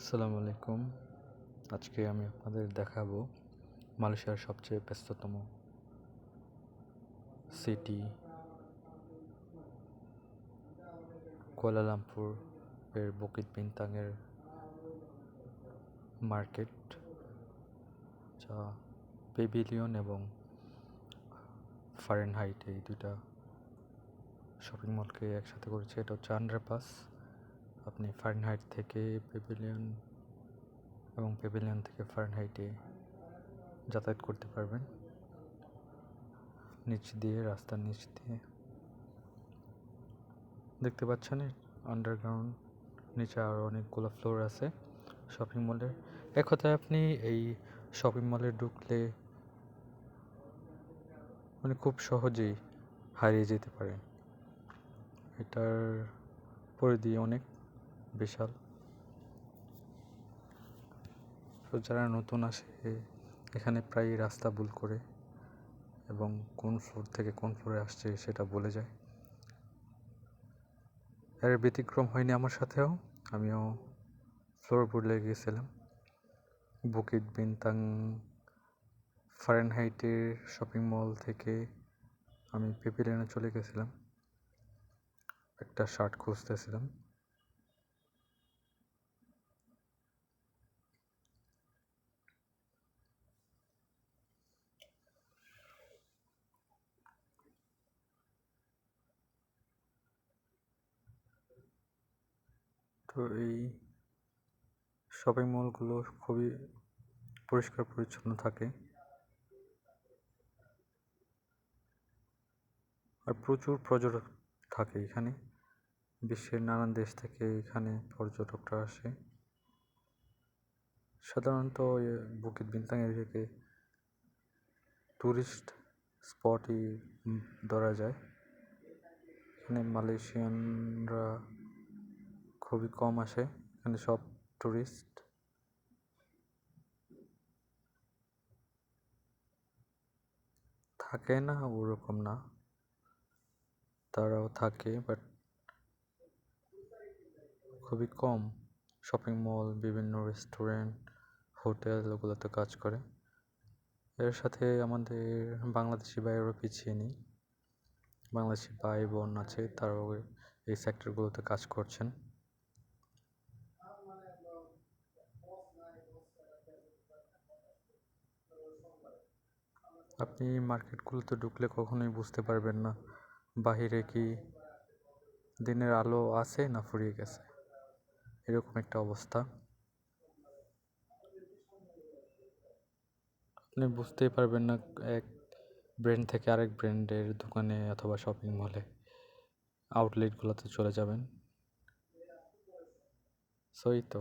আসসালামু আলাইকুম। আজকে আমি আপনাদের দেখাবো মালয়েশিয়ার সবচেয়ে ব্যস্ততম সিটি কুয়ালালামপুর এর বকিত বিনতাংয়ের মার্কেট যা পেভিলিয়ন এবং ফারেনহাইট এই দুইটা শপিং মলকে একসাথে করেছে। এটা হচ্ছে আন্ডারপাস আপনি ফারেনহাইট থেকে পেভিলিয়ন এবং পেভিলিয়ন থেকে ফারেনহাইটে যাতায়াত করতে পারবেন। নিচ দিয়ে, রাস্তার নিচ দিয়ে। দেখতে পাচ্ছেন আন্ডারগ্রাউন্ড নিচে আরও অনেকগুলো ফ্লোর আছে শপিং মলের এক কথায় আপনি এই শপিং মলে ঢুকলে মানে খুব সহজেই হারিয়ে যেতে পারেন। এটার পরিধি অনেক। বিশাল। তো যারা নতুন আসে, এখানে প্রায় রাস্তা ভুল করে এবং কোন ফ্লোর থেকে কোন ফ্লোরে আসছে সেটা বলে যায়। এর ব্যতিক্রম হয়নি আমার সাথেও, আমিও ফ্লোর ভুলে গিয়েছিলাম। বুকিট বিনতাং ফারেনহাইটের শপিং মল থেকে আমি পেপিলেনে চলে গেছিলাম। একটা শার্ট খুঁজতেছিলাম। তো এই শপিং মলগুলো খুবই পরিষ্কার পরিচ্ছন্ন থাকে। আর প্রচুর পর্যটক থাকে এখানে। বিশ্বের নানান দেশ থেকে এখানে পর্যটকরা আসে। সাধারণত বুকিত বিন্তাং এরিয়াকে ট্যুরিস্ট স্পটই ধরা যায়। এখানে মালয়েশিয়ানরা খুবই কম আসে, এখানে সব টুরিস্ট থাকে না, ওরকম না। তারাও থাকে বাট খুবই কম। শপিং মল বিভিন্ন রেস্টুরেন্ট হোটেল ওগুলোতে কাজ করে। এর সাথে আমাদের বাংলাদেশি ভাইয়েরও পিছিয়ে নেই। বাংলাদেশি ভাই বোন আছে, তারাও এই সেক্টরগুলোতে কাজ করছেন। আপনি মার্কেটগুলোতে ঢুকলে কখনোই বুঝতে পারবেন না, বাহিরে কি দিনের আলো আছে না ফুরিয়ে গেছে। এরকম একটা অবস্থা। আপনি বুঝতেই পারবেন না এক ব্র্যান্ড থেকে আরেক ব্র্যান্ডের দোকানে অথবা শপিং মলে আউটলেটগুলোতে চলে যাবেন। সই তো